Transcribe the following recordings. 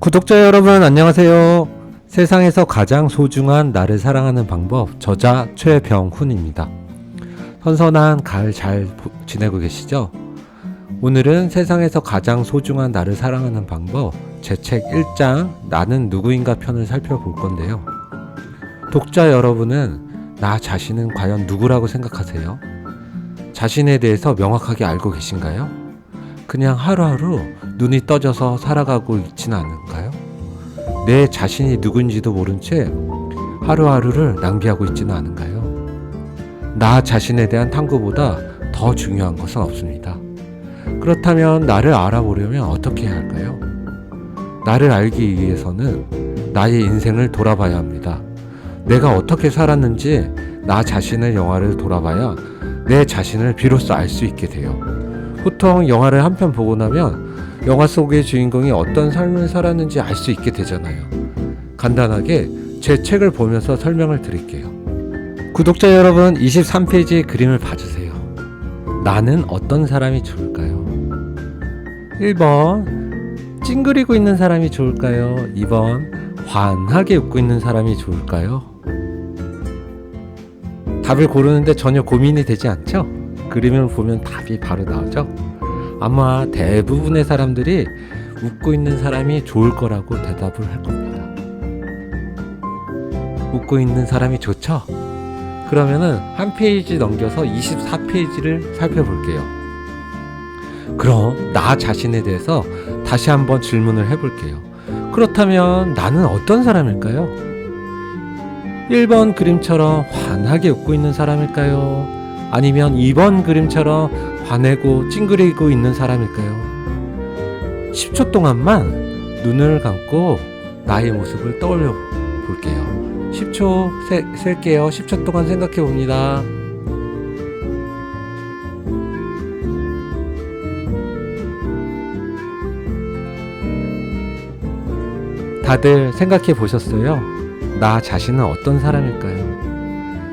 구독자 여러분 안녕하세요. 세상에서 가장 소중한 나를 사랑하는 방법 저자 최병훈입니다. 선선한 가을 잘 보- 지내고 계시죠? 오늘은 세상에서 가장 소중한 나를 사랑하는 방법 제 책 1장 나는 누구인가 편을 살펴볼 건데요. 독자 여러분은 나 자신은 과연 누구라고 생각하세요? 자신에 대해서 명확하게 알고 계신가요? 그냥 하루하루 눈이 떠져서 살아가고 있지는 않은가요? 내 자신이 누군지도 모른 채 하루하루를 낭비하고 있지는 않은가요? 나 자신에 대한 탐구보다 더 중요한 것은 없습니다. 그렇다면 나를 알아보려면 어떻게 해야 할까요? 나를 알기 위해서는 나의 인생을 돌아봐야 합니다. 내가 어떻게 살았는지 나 자신의 영화를 돌아봐야 내 자신을 비로소 알 수 있게 돼요. 보통 영화를 한 편 보고 나면 영화 속의 주인공이 어떤 삶을 살았는지 알 수 있게 되잖아요. 간단하게 제 책을 보면서 설명을 드릴게요. 구독자 여러분, 23페이지의 그림을 봐주세요. 나는 어떤 사람이 좋을까요? 1번, 찡그리고 있는 사람이 좋을까요? 2번, 환하게 웃고 있는 사람이 좋을까요? 답을 고르는데 전혀 고민이 되지 않죠? 그림을 보면 답이 바로 나오죠? 아마 대부분의 사람들이 웃고 있는 사람이 좋을 거라고 대답을 할 겁니다. 웃고 있는 사람이 좋죠? 그러면은 한 페이지 넘겨서 24페이지를 살펴볼게요. 그럼 나 자신에 대해서 다시 한번 질문을 해볼게요. 그렇다면 나는 어떤 사람일까요? 1번 그림처럼 환하게 웃고 있는 사람일까요? 아니면 2번 그림처럼 화내고 찡그리고 있는 사람일까요? 10초 동안만 눈을 감고 나의 모습을 떠올려 볼게요. 10초 세, 셀게요. 10초 동안 생각해 봅니다. 다들 생각해 보셨어요? 나 자신은 어떤 사람일까요?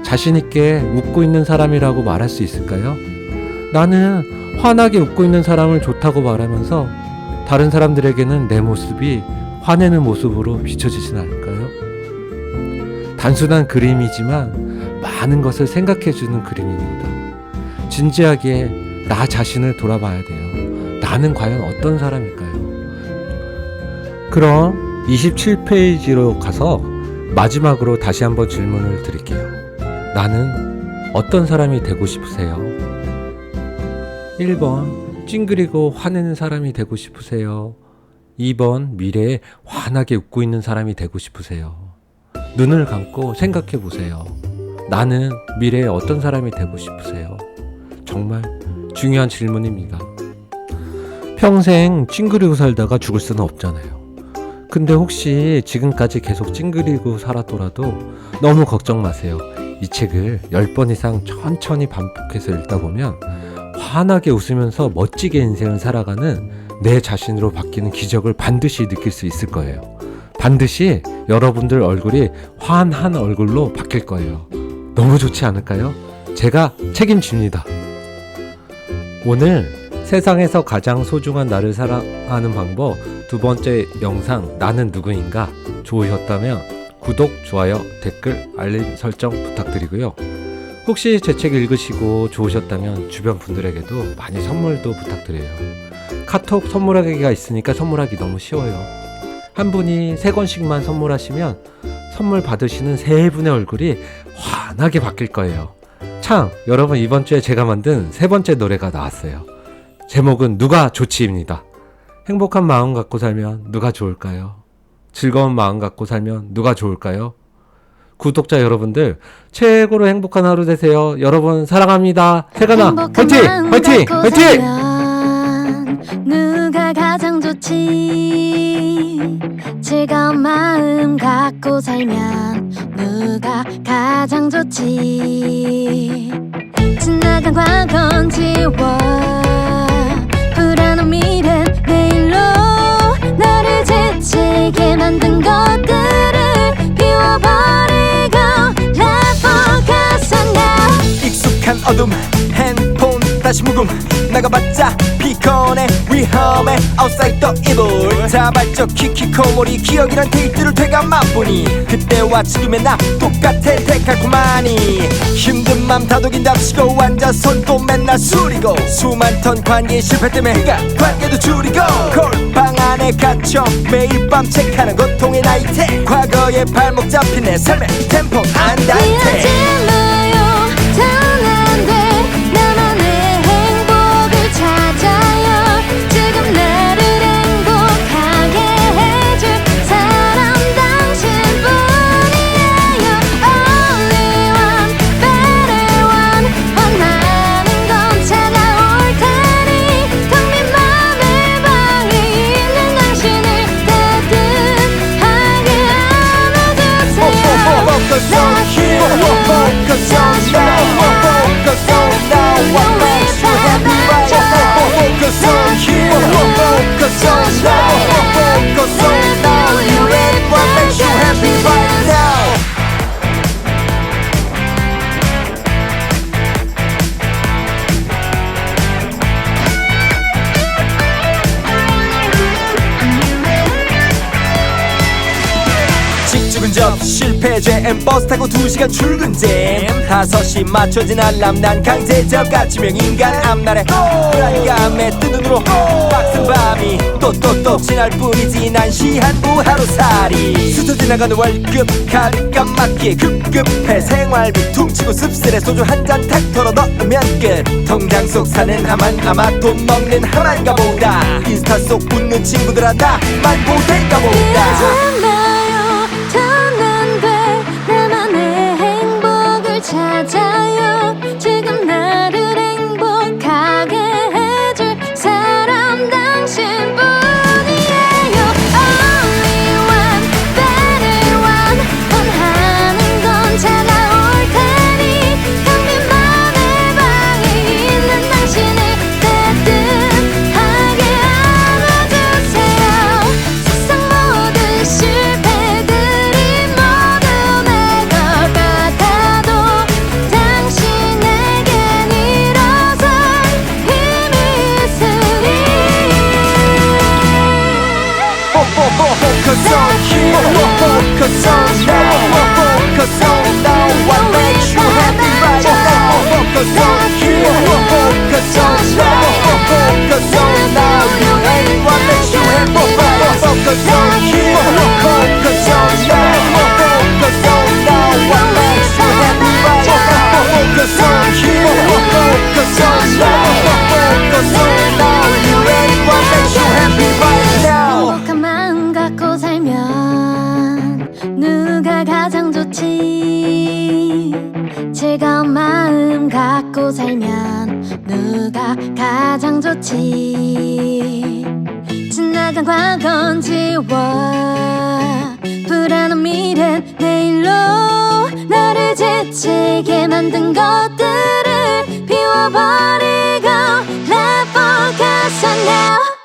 자신있게 웃고 있는 사람이라고 말할 수 있을까요? 나는 환하게 웃고 있는 사람을 좋다고 말하면서 다른 사람들에게는 내 모습이 화내는 모습으로 비춰지진 않을까요? 단순한 그림이지만 많은 것을 생각해주는 그림입니다. 진지하게 나 자신을 돌아봐야 돼요. 나는 과연 어떤 사람일까요? 그럼 27페이지로 가서 마지막으로 다시 한번 질문을 드릴게요. 나는 어떤 사람이 되고 싶으세요? 1번, 찡그리고 화내는 사람이 되고 싶으세요? 2번, 미래에 환하게 웃고 있는 사람이 되고 싶으세요? 눈을 감고 생각해 보세요. 나는 미래에 어떤 사람이 되고 싶으세요? 정말 중요한 질문입니다. 평생 찡그리고 살다가 죽을 수는 없잖아요. 근데 혹시 지금까지 계속 찡그리고 살았더라도 너무 걱정 마세요. 이 책을 10번 이상 천천히 반복해서 읽다 보면 환하게 웃으면서 멋지게 인생을 살아가는 내 자신으로 바뀌는 기적을 반드시 느낄 수 있을 거예요. 반드시 여러분들 얼굴이 환한 얼굴로 바뀔 거예요. 너무 좋지 않을까요? 제가 책임집니다. 오늘 세상에서 가장 소중한 나를 사랑하는 방법 두 번째 영상 나는 누구인가 좋으셨다면 구독, 좋아요, 댓글, 알림 설정 부탁드리고요. 혹시 제 책 읽으시고 좋으셨다면 주변 분들에게도 많이 선물도 부탁드려요. 카톡 선물하기가 있으니까 선물하기 너무 쉬워요. 한 분이 세 권씩만 선물하시면 선물 받으시는 세 분의 얼굴이 환하게 바뀔 거예요. 참, 여러분 이번 주에 제가 만든 세 번째 노래가 나왔어요. 제목은 누가 좋지입니다. 행복한 마음 갖고 살면 누가 좋을까요? 즐거운 마음 갖고 살면 누가 좋을까요? 구독자 여러분들 최고로 행복한 하루 되세요. 여러분 사랑합니다. 세가나 화이팅! 화이팅! 화이팅! 누가 가장 좋지 즐거운 마음 갖고 살면 누가 가장 좋지 지나간 과거는 지워 지치게 만든 것들을 비워버리고 now 익숙한 어둠 핸드폰 다시 묵음. 나가봤자 피곤해 위험해. Outside 자발적 키키코모리. 기억이란 데이트를 되가 맛보니 그때와 지금의 나 똑같아 데칼코마니. 힘든 맘 다독인답시고 앉아선 또 맨날 술이고 수만 턴 관계 실패 때문에 그가 관계도 줄이고 콜방 안에 갇혀 매일 밤 체크하는 고통의 나이테 과거에 발목 잡힌 내 삶의 템포 안단테 실패잼 버스 타고 2시간 출근잼. 5시 맞춰진 알람 난 강제적 아침형 인간 앞날에 불안감에 뜬 눈으로 빡센 밤이 또또또 지날 뿐이지. 난 시한 부 하루살이 스쳐 지나가는 월급 가득감 맞기에 급급해 생활비 퉁치고 씁쓸해 소주 한 잔 탁 털어 넣으면 끝. 통장 속 사는 하만 아마 돈 먹는 하만가 보다. 인스타 속 웃는 친구들아 나만 보댈까 보다 Cause don't you. Focus on love Focus on now You ain't what makes you happy Focus on you. 좋지. 지나간 과거는 지워. 불안한 미래 내일로 나를 지치게 만든 것들을 비워버리고 Let focus on now